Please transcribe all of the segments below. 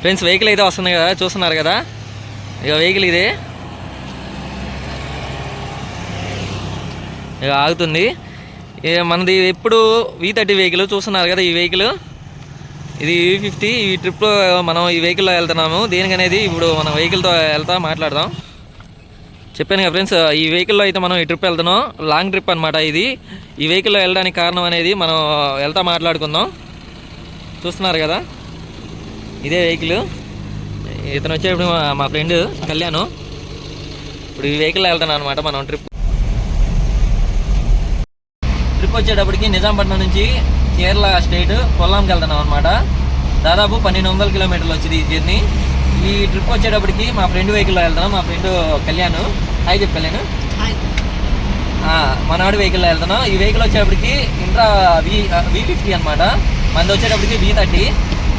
Friends vehicle అయితే వస్తుంది కదా చూస్తున్నారు కదా? ఇక వెహికల్ ఇది. ఇక ఆగుతుంది. ఇక మనది ఎప్పుడు వి థర్టీ వెహికల్ చూస్తున్నారు కదా ఈ వెహికల్ ఇది వి ఫిఫ్టీ ఈ ట్రిప్లో మనం ఈ వెహికల్లో వెళ్తున్నాము. దేనికనేది ఇప్పుడు మనం వెహికల్తో వెళ్తా మాట్లాడదాం. చెప్పాను కదా ఫ్రెండ్స్ ఈ వెహికల్లో అయితే మనం ఈ ట్రిప్ వెళ్తున్నాం. లాంగ్ ట్రిప్ అనమాట ఇది. ఈ వెహికల్లో వెళ్ళడానికి కారణం అనేది మనం వెళ్తా మాట్లాడుకుందాం. చూస్తున్నారు కదా? ఇదే వెహికల్ ఇతను వచ్చేప్పుడు మా- ఫ్రెండ్ కళ్యాణ్. ఇప్పుడు ఈ వెహికల్లో వెళ్తాను అనమాట మనం ట్రిప్ ట్రిప్ వచ్చేటప్పటికి నిజాంపట్నం నుంచి కేరళ స్టేట్ కొల్లాంకి వెళ్తున్నాం అనమాట దాదాపు పన్నెండు వందల కిలోమీటర్లు వచ్చింది ఈ జర్నీ ఈ ట్రిప్ వచ్చేటప్పటికి మా ఫ్రెండ్ వెహికల్లో వెళ్తున్నాం మా ఫ్రెండ్ కళ్యాణ్. హాయ్ చెప్పు కళ్యాణ్. మనవాడి వెహికల్లో వెళ్తున్నాం. ఈ వెహికల్ వచ్చేటప్పటికి ఇంట్రా వి వి ఫిఫ్టీ అనమాట మనది వచ్చేటప్పటికి వి థర్టీ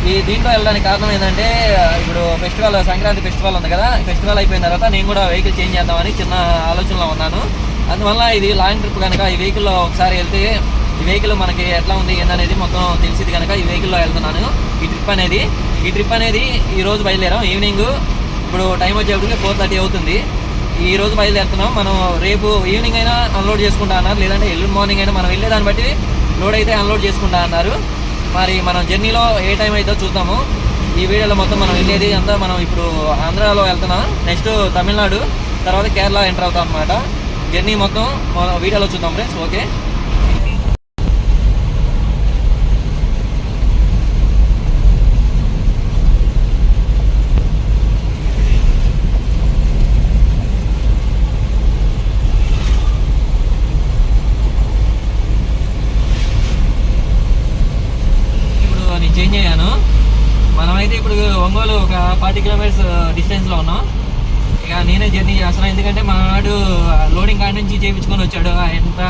ఈ దీంట్లో వెళ్ళడానికి కారణం ఏంటంటే ఇప్పుడు ఫెస్టివల్ సంక్రాంతి ఫెస్టివల్ ఉంది కదా ఫెస్టివల్ అయిపోయిన తర్వాత నేను కూడా వెహికల్ చేంజ్ చేద్దామని చిన్న ఆలోచనలో ఉన్నాను. అందువల్ల ఇది లాంగ్ ట్రిప్ కనుక ఈ వెహికల్లో ఒకసారి వెళ్తే ఈ వెహికల్ మనకి ఎట్లా ఉంది ఏందనేది మొత్తం తెలిసింది కనుక ఈ వెహికల్లో వెళ్తున్నాను. ఈ ట్రిప్ అనేది ఈ ట్రిప్ అనేది ఈ రోజు బయలుదేరాం. ఈవినింగ్ ఇప్పుడు టైం వచ్చేప్పటికి ఫోర్ థర్టీ అవుతుంది. ఈ రోజు బయలుదేరుతున్నాం. మనం రేపు ఈవినింగ్ అయినా అన్లోడ్ చేసుకుంటా అన్నారు. లేదంటే ఎల్లుండి మార్నింగ్ అయినా మనం వెళ్ళేదాన్ని బట్టి లోడ్ అయితే అన్లోడ్ చేసుకుంటా అన్నారు. మరి మనం జర్నీలో ఏ టైం అయితే చూద్దాము. ఈ వీడియోలో మొత్తం మనం వెళ్ళేది అంతా మనం ఇప్పుడు ఆంధ్రాలో వెళ్తున్నాం. నెక్స్ట్ తమిళనాడు తర్వాత కేరళ ఎంటర్ అవుతాం అనమాట జర్నీ మొత్తం మన వీడియోలో చూద్దాం ఫ్రెండ్స్ ఓకే ఇప్పుడు నేను చేంజ్ అయ్యాను మనమైతే ఇప్పుడు ఒంగోలు ఒక ఫార్టీ కిలోమీటర్స్ డిస్టెన్స్లో ఉన్నాం. ఇక నేనే జర్నీ చేస్తున్నాను ఎందుకంటే మా వాడు లోడింగ్ కాడ నుంచి చేయించుకొని వచ్చాడు. ఎంత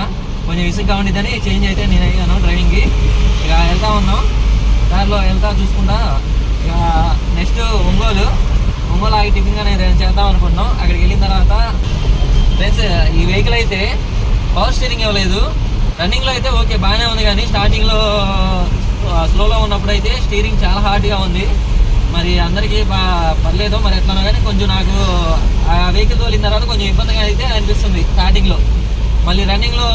కొంచెం విసుగ్గా ఉండిద్దని చేంజ్ అయితే నేను అయ్యాను డ్రైవింగ్కి. ఇక వెళ్తా ఉన్నాం. దారిలో వెళ్తా చూసుకుంటా. ఇక నెక్స్ట్ ఒంగోలు. ఒంగోలు ఆగి టిఫిన్ నేను చేద్దాం అనుకున్నాం అక్కడికి వెళ్ళిన తర్వాత ఫ్రెండ్స్ ఈ వెహికల్ అయితే పవర్ స్టీరింగ్ ఇవ్వలేదు. రన్నింగ్లో అయితే ఓకే బాగానే ఉంది కానీ స్టార్టింగ్లో స్లోలో ఉన్నప్పుడు అయితే స్టీరింగ్ చాలా హార్డ్గా ఉంది. మరి అందరికీ పర్లేదు మరి ఎట్లనో కానీ కొంచెం నాకు ఆ వెహికల్ తోలిన తర్వాత కొంచెం ఇబ్బందిగా అయితే అనిపిస్తుంది స్టార్టింగ్లో మళ్ళీ రన్నింగ్లో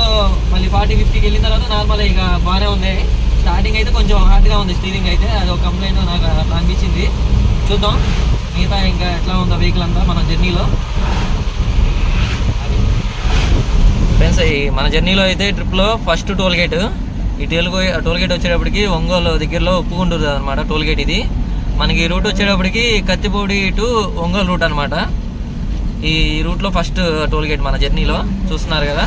మళ్ళీ ఫార్టీ ఫిఫ్టీకి వెళ్ళిన తర్వాత నార్మల్ ఇక బాగానే ఉంది. స్టార్టింగ్ అయితే కొంచెం హార్డ్గా ఉంది స్టీరింగ్ అయితే. అది ఒక కంప్లైంట్ నాకు అట్లా అనిపించింది. చూద్దాం. మిగతా ఇంకా ఎట్లా ఉందో వెహికల్ అంతా మన జర్నీలో ఫ్రెండ్స్ ఈ మన జర్నీలో అయితే ట్రిప్లో ఫస్ట్ టోల్ గేట్ ఈ టోల్ టోల్ గేట్ వచ్చేటప్పటికి ఒంగోలు దగ్గరలో ఒప్పుకుంటుంది అనమాట టోల్ గేట్ ఇది. మనకి ఈ రూట్ వచ్చేటప్పటికి కత్తిపూడి టు ఒంగోలు రూట్ అనమాట ఈ రూట్లో ఫస్ట్ టోల్ గేట్ మన జర్నీలో చూస్తున్నారు కదా.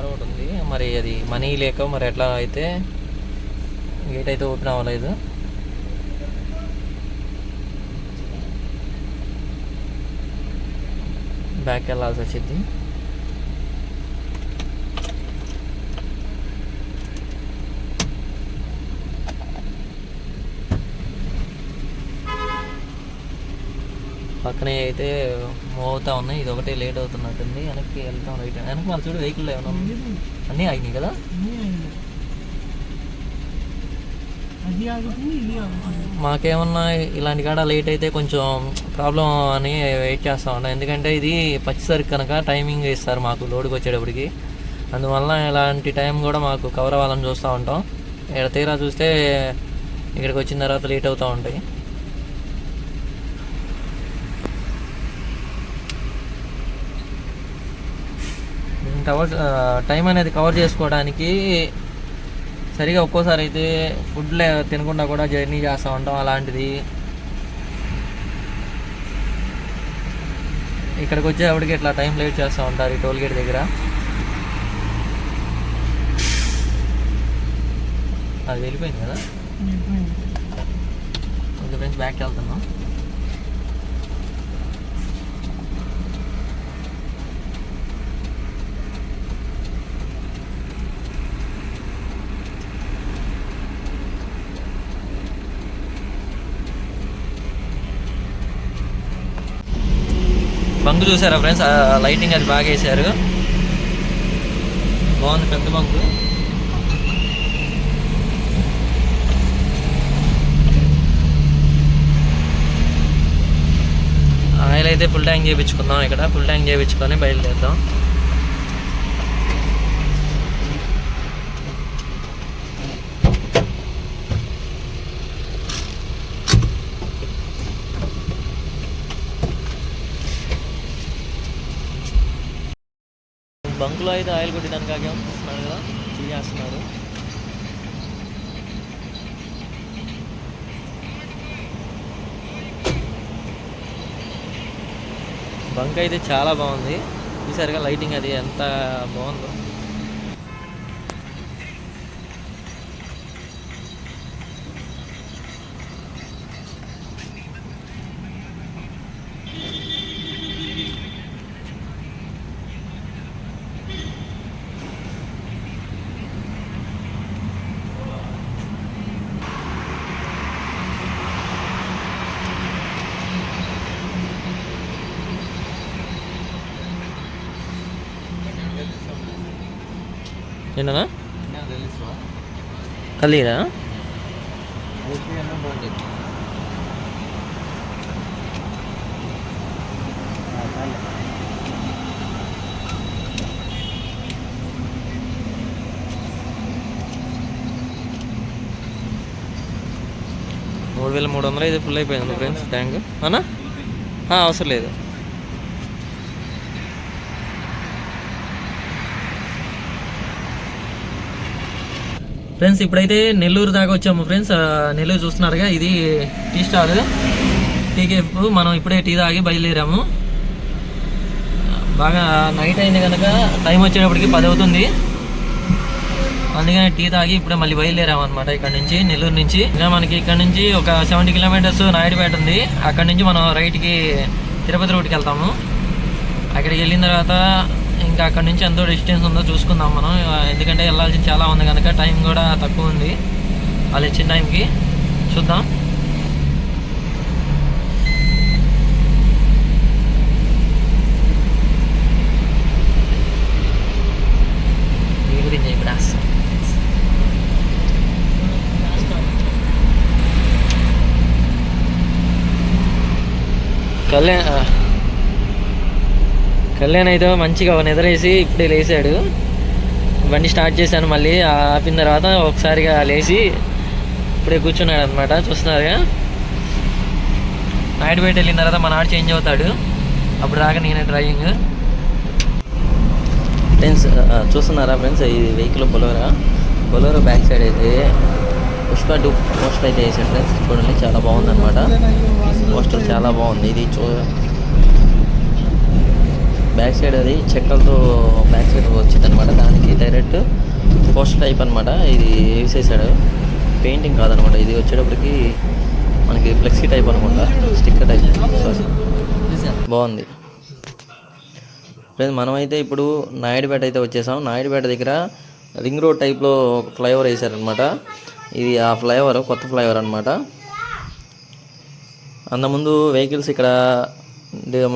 కార్ ఒకటి ఉంది. మరి అది మనీ లేక మరి ఎట్లా అయితే గేట్ అయితే ఓపెన్ అవ్వలేదు. బ్యాక్ వెళ్ళాల్సి వచ్చింది. పక్కనే అయితే మూవ్ అవుతా ఉన్నాయి. ఇది ఒకటే లేట్ అవుతున్నట్టుంది. వెనక్కి వెళ్తాం రైట్ వెనక్కి మళ్ళీ చూడు వెహికల్ ఏమైనా అన్నీ ఆగినాయి కదా? మాకేమన్నా ఇలాంటి కాడ లేట్ అయితే కొంచెం ప్రాబ్లం అని వెయిట్ చేస్తా ఉంటాం ఎందుకంటే ఇది పచ్చిసరికి కనుక టైమింగ్ ఇస్తారు మాకు లోడ్కి వచ్చేటప్పటికి. అందువల్ల ఇలాంటి టైం కూడా మాకు కవర్ అవ్వాలని చూస్తూ ఉంటాం. ఇక్కడ తీరా చూస్తే ఇక్కడికి వచ్చిన తర్వాత లేట్ అవుతూ ఉంటాయి. కవర్ టైం అనేది కవర్ చేసుకోవడానికి సరిగా ఒక్కోసారి అయితే ఫుడ్ తినకుండా కూడా జర్నీ చేస్తూ ఉంటాం అలాంటిది. ఇక్కడికి వచ్చేటప్పటికి ఇట్లా టైం లేట్ చేస్తూ ఉంటారు ఈ టోల్ గేట్ దగ్గర. అది వెళ్ళిపోయింది కదా. కొంచెం ఫ్రెండ్స్ బ్యాక్ వెళ్తున్నాం. బంక్ చూసారా ఫ్రెండ్స్? లైటింగ్ అది బాగా వేసారు బాగుంది పెద్ద బంకు. ఆయిల్ అయితే ఫుల్ ట్యాంక్ చేయించుకుందాం ఇక్కడ. ఫుల్ ట్యాంక్ చేయించుకొని బయలుదేరుదాం. బంకులో అయితే ఆయిల్ కొట్టడానికి ఆగాం. చూస్తున్నారు కదా చేస్తున్నాడు. బంక్ అయితే చాలా బాగుంది. చూసారుగా లైటింగ్ అది ఎంత బాగుందో. ఏంటన్నా? కలీరా మూడు వేల మూడు వందలు అయితే ఫుల్ అయిపోయింది ఫ్రెండ్స్ ట్యాంక్ అన్నా? ఆ, అవసరం లేదు. ఫ్రెండ్స్ ఇప్పుడైతే నెల్లూరు దాకా వచ్చాము ఫ్రెండ్స్. నెల్లూరు చూస్తున్నారుగా ఇది టీ స్టాల్. టీ కేఫ్ మనం ఇప్పుడే టీ తాగి బయలుదేరాము. బాగా నైట్ అయింది కనుక టైం వచ్చేటప్పటికి పది అవుతుంది. అందుకని టీ తాగి ఇప్పుడే మళ్ళీ బయలుదేరాము అనమాట ఇక్కడ నుంచి నెల్లూరు నుంచి. ఇంకా మనకి ఇక్కడ నుంచి ఒక సెవెంటీ కిలోమీటర్స్ నాయుడుపేట ఉంది. అక్కడ నుంచి మనం రైట్కి తిరుపతి రోడ్కి వెళ్తాము. అక్కడికి వెళ్ళిన తర్వాత ఇంకా అక్కడ నుంచి ఎంతో డిస్టెన్స్ ఉందో చూసుకుందాం మనం. ఎందుకంటే వెళ్ళాల్సింది చాలా ఉంది కనుక టైం కూడా తక్కువ ఉంది. వాళ్ళు ఇచ్చిన టైంకి చూద్దాం. కళ్యాణ్ కళ్యాణ్ అయితే మంచిగా నిద్రేసి ఇప్పుడే లేచాడు. బండి స్టార్ట్ చేశాను మళ్ళీ ఆపిన తర్వాత ఒకసారిగా లేచి ఇప్పుడే కూర్చున్నాడు అనమాట చూస్తున్నారుగా. నైట్ బయట వెళ్ళిన తర్వాత మన నాడు చేంజ్ అవుతాడు. అప్పుడు రాక నేనే డ్రైవింగ్. ఫ్రెండ్స్ చూస్తున్నారా ఫ్రెండ్స్ ఈ vehicle Bolero? Bolero back side అయితే పుష్ప టూ పోస్టర్ అయితే వేసాడు ఫ్రెండ్స్. చూడండి చాలా బాగుంది అనమాట పోస్టర్ చాలా బాగుంది. ఇది చూ బ్యాక్ సైడ్ అది చెక్కలతో బ్యాక్ సైడ్ వచ్చింది అనమాట దానికి డైరెక్ట్ పోస్ట్ టైప్ అనమాట ఇది వేసేసాడు. పెయింటింగ్ కాదనమాట ఇది వచ్చేటప్పటికి మనకి ఫ్లెక్సీ టైప్ అనమాట స్టిక్కర్ టైప్. సారీ బాగుంది. లేదు మనమైతే ఇప్పుడు నాయుడుపేట అయితే వచ్చేసాం. నాయుడుపేట దగ్గర రింగ్ రోడ్ టైప్లో ఒక ఫ్లైఓవర్ వేసారనమాట ఇది ఆ ఫ్లైఓవర్ కొత్త ఫ్లైఓవర్ అనమాట అంతకుముందు వెహికల్స్ ఇక్కడ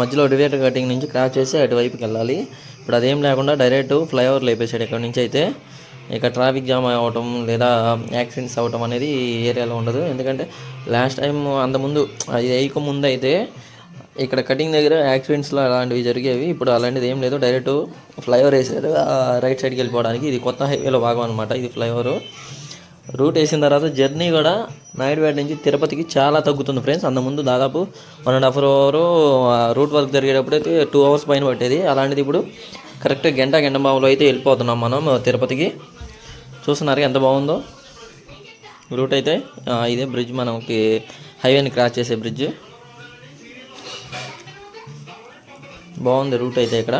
మధ్యలో డివేటర్ కటింగ్ నుంచి క్రాస్ చేసి అటువైపుకి వెళ్ళాలి ఇప్పుడు అదేం లేకుండా డైరెక్ట్ ఫ్లైఓవర్ లేపేశాడు ఇక్కడ నుంచి అయితే ఇక ట్రాఫిక్ జామ్ అవ్వటం లేదా యాక్సిడెంట్స్ అవ్వటం అనేది ఈ ఏరియాలో ఉండదు. ఎందుకంటే లాస్ట్ టైం అంతకుముందు అది వేయక ముందు అయితే ఇక్కడ కటింగ్ దగ్గర యాక్సిడెంట్స్లో అలాంటివి జరిగేవి. ఇప్పుడు అలాంటిది ఏం లేదు. డైరెక్ట్ ఫ్లైఓవర్ వేసారు రైట్ సైడ్కి వెళ్ళిపోవడానికి. ఇది కొత్త హైవేలో భాగం అనమాట ఇది ఫ్లైఓవర్. రూట్ వేసిన తర్వాత జర్నీ కూడా నాయుడుపేట నుంచి తిరుపతికి చాలా తగ్గుతుంది ఫ్రెండ్స్. అంతకుముందు దాదాపు one and half hour route work జరిగేటప్పుడు అయితే టూ అవర్స్ పైన పట్టేది. అలాంటిది ఇప్పుడు కరెక్ట్ గంట గంట బాబులో అయితే వెళ్ళిపోతున్నాం మనం తిరుపతికి. చూస్తున్నారు ఎంత బాగుందో? రూట్ అయితే ఇదే బ్రిడ్జ్ మనకి హైవేని క్రాస్ చేసే బ్రిడ్జ్ బాగుంది రూట్ అయితే ఇక్కడ.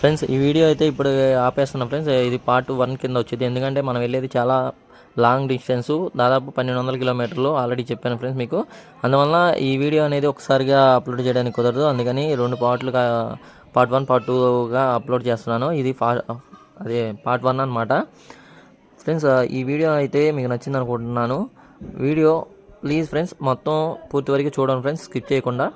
ఫ్రెండ్స్ ఈ వీడియో అయితే ఇప్పుడు ఆపేస్తున్నాం ఫ్రెండ్స్. ఇది పార్ట్ వన్ కింద వచ్చింది. ఎందుకంటే మనం వెళ్ళేది చాలా లాంగ్ డిస్టెన్స్ దాదాపు పన్నెండు వందల కిలోమీటర్లు ఆల్రెడీ చెప్పాను ఫ్రెండ్స్ మీకు. అందువల్ల ఈ వీడియో అనేది ఒకసారిగా అప్లోడ్ చేయడానికి కుదరదు. అందుకని రెండు పార్ట్లుగా పార్ట్ వన్ పార్ట్ టూగా అప్లోడ్ చేస్తున్నాను. ఇది ఫా అదే పార్ట్ వన్ అనమాట ఫ్రెండ్స్ ఈ వీడియో అయితే మీకు నచ్చింది అనుకుంటున్నాను. వీడియో ప్లీజ్ ఫ్రెండ్స్ మొత్తం పూర్తి వరకు చూడండి ఫ్రెండ్స్. స్కిప్ చేయకుండా.